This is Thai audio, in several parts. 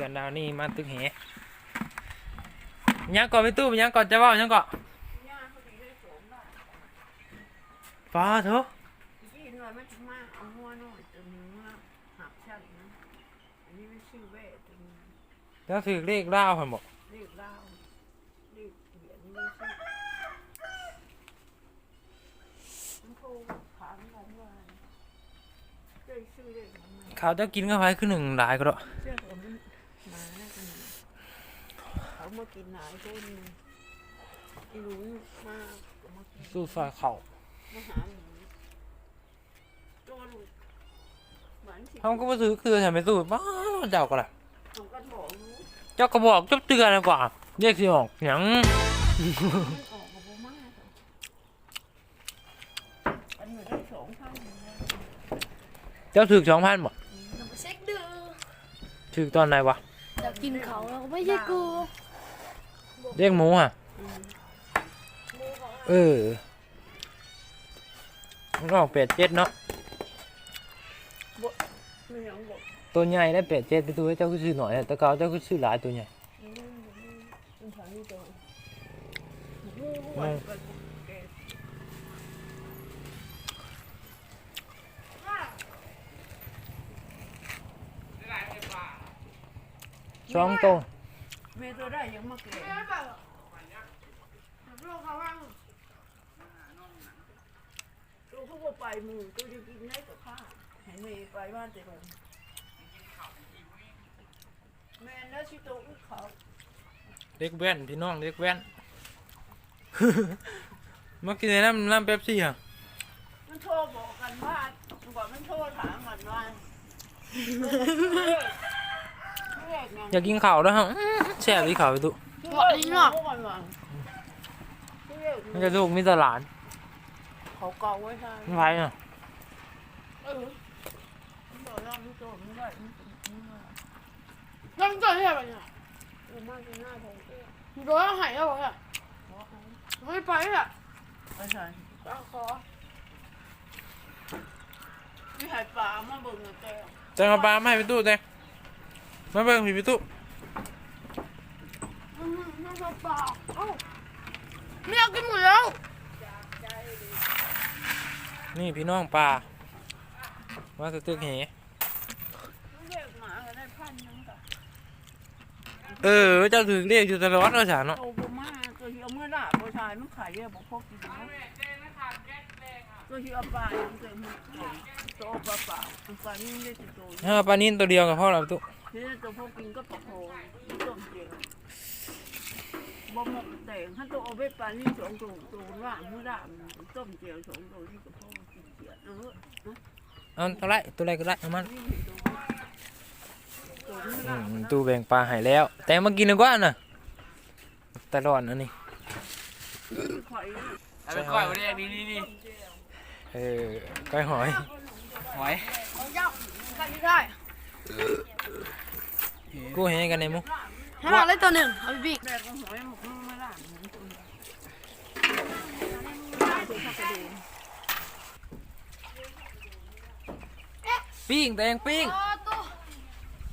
ดือนดาวนี่มาตึกแหยังก่อนไปตู้ยังก่อนจะเว่ายังก่อนฟ้าเถอะที่หน่วยมันจะมาเอาหัวหน่อยตัวนึงว่าหักชั้นนะอันนี้มันชื่อแว่ตัวนึงแล้วถือเลขเล่าวพันบอกเรียกเล่าเรียกเหรียญนี่ไม่ชื่อมันโทรถามกันว่าเคยชื่อเรียกมันไหมเขาจะกินเข้าไปขึ้นหนึ่งหลายก็ได้ เชื่อผมมาแล้วกัน เขามากินหลายคนไอ้หนูมามากินสู้ซอยเขามาหาหนูตัวลูกเหมือนสิเขาก็มาซื้อคือทำไปสู้บ้าเจ้าก็ล่ะผมก็บอกรู้เจ้าก็บอกเจ้าเตือนดีกว่าเรียกสิออกหยังมันออกกับผมมากอันนี้ได้สองพันเจ้าถือสองพันบอกเราไปเช็คดูถือตอนไหนวะอยากกินเขาเราไม่ใช่กู เรียกหมูอะเออมันออกเป็ดเจ็ดเนาะไม่ยอมบอกตัวใหญ่ได้เป็ดเจ็ดไปตัวเจ้าก็ซื้อหน่อยอะแต่เก่าเจ้าก็ซื้อหลายตัวใหญ่มันถามนี่ตัวอืมสองตัว เมตัวได้ยังมาเกิดตัวเขาบอกไปมือตัวจะกินได้กับข้าให้เมย์ไปบ้านแต่ลงแม่แล้วชิโตอุ้เขาเด็กแว่นพี่น้องเด็กแว่นเมื่อกี้ในน้ำน้ำเป๊ปซี่อะมันโทรบอกกันว่าก่อนมันโทรถามกันว่า อยากกินข้าวด้วยฮะอื้อแซ่บที่ข้าวไปตุเหมาะดีเนาะมันจะลูกมีตลาดเขาเกาไว้ใช่ไม่ไปอะเออบอกเราไม่โตไม่ได้ไม่ต้องเจอที่ไหนเนี่ยไม่มากที่หน้าผมเออโดนหายแล้วเหรอเนี่ยไม่ไปอะไม่ใช่ก็ขอไม่หายปลามาเบิ่งเงินแกแจะมาปลาไม่ให้ไปตู้เต้ มาเบิ่งพี่ไปตู้อืมน้ำเปล่าเอ้าไม่เอากินหมดแล้วนี่พี่น้องปลามาสตึกเหเรียกหมาก็ได้พันนึงค่ะเออเจ้าถือเรียกอยู่ตลอดเราฉานเนาะโตประมาณตัวที่เอาเมื่อด่าผู้ชายมันขายเยอะบอกพวกกินนะตัวที่เอาปลาอย่างเต็มตัวปลาเปล่าปลานี่ได้ติดตัวถ้าปลานิ่นตัวเดียวกับพ่อเราตู้ ที่ตัวพวกกินก็ปลาโพต้มเจียวบ่หมกแต่ถ้าตัวเอาไปปลานี่สองตัวตัวว่าเมื่อด่าต้มเจียวสองตัวที่กับพ่อกินเจียวเออเอาตัวไรตัวไรก็ได้เอามันนี่ตัวตัวเมื่ออืด่ามตู้แบ่งปลาให้แล้ว แต่มากินดีกว่าน่ะตลอดอันนี้ข่อยเอาไปก้อยมาดิดีดีดีเออก้อยหอยหอยเอาเจ้ากันไม่ได้ กู้ให้กันในมุกให้เราเล่นตัวหนึ่งเอาไปบิ๊กแรกก็หอยหมกเมื่อด่าเหมือนตัวตัวข้าวกระดูกปิ้งแตงปิ้งโอ้ตัว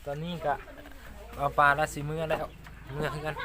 ตอนนี้ก็เอาปลาละสีมือแล้วมือคือกันเ